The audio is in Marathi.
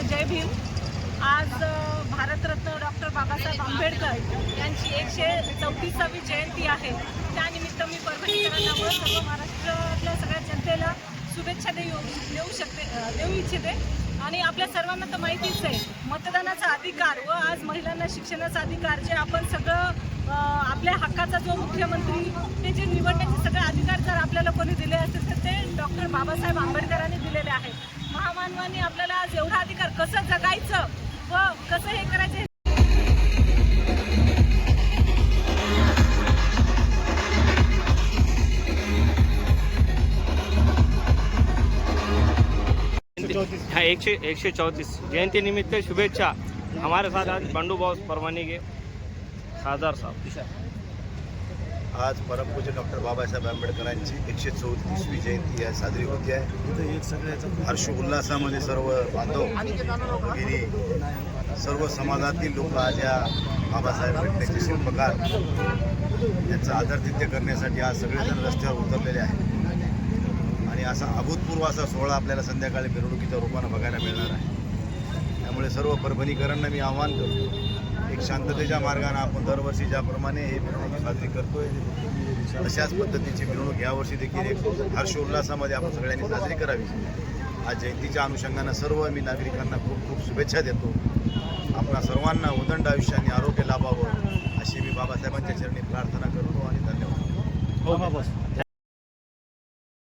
सर्वांचं जय भीम. आज भारतरत्न डॉक्टर बाबासाहेब आंबेडकर यांची एकशे चौतीसावी जयंती आहे. त्यानिमित्त मी परभणीकरांना सर्व महाराष्ट्रातल्या सगळ्या जनतेला शुभेच्छा देऊ देऊ शकते देऊ इच्छिते. आणि आपल्या सर्वांना तर माहितीच आहे मतदानाचा अधिकार व आज महिलांना शिक्षणाचा अधिकार जे आपण सगळं आपल्या हक्काचा जो मुख्यमंत्री ते जे निवडण्याचे सगळे अधिकार जर आपल्याला कोणी दिले असतील तर ते डॉक्टर बाबासाहेब आंबेडकरांनी दिलेले आहेत. महामानवांनी आपल्याला आज एवढा अधिकार कसं जगायचं व कसं हे करायचं हे हाँ एकशे एक सौ चौंतीस. जयंती निमित्त शुभेच्छा. हमारे साथ आज बंडू बॉस परवानी के खासदार साहब. आज परमपूज्य डॉक्टर बाबासाहेब आंबेडकरांची एकशे चौतीसवी जयंती आहे साजरी होती. आहे हर्ष उल्हासामध्ये सर्व बांधव भगिनी सर्व समाजातील लोक आज या बाबासाहेब घटनेचे शिल्पकार यांचं आदरातिथ्य करण्यासाठी आज सगळेजण रस्त्यावर उतरलेले आहेत. आणि असा अभूतपूर्व असा सोहळा आपल्याला संध्याकाळी मिरवणुकीच्या रूपानं बघायला मिळणार आहे. त्यामुळे सर्व परभणीकरांना मी आवाहन करतो. एक शांततेच्या मार्गाने आपण दरवर्षी ज्याप्रमाणे हे मिरवणूक साजरी करतोय तशाच पद्धतीची मिरवणूक यावर्षी देखील एक हर्षोल्लासामध्ये आपण सगळ्यांनी साजरी करावी. आज जयंतीच्या अनुषंगानं सर्व मी नागरिकांना खूप खूप शुभेच्छा देतो. आपणा सर्वांना उदंड आयुष्याने आरोग्य लाभावं अशी मी बाबासाहेबांच्या चरणी प्रार्थना करतो आणि धन्यवाद. हो. हो.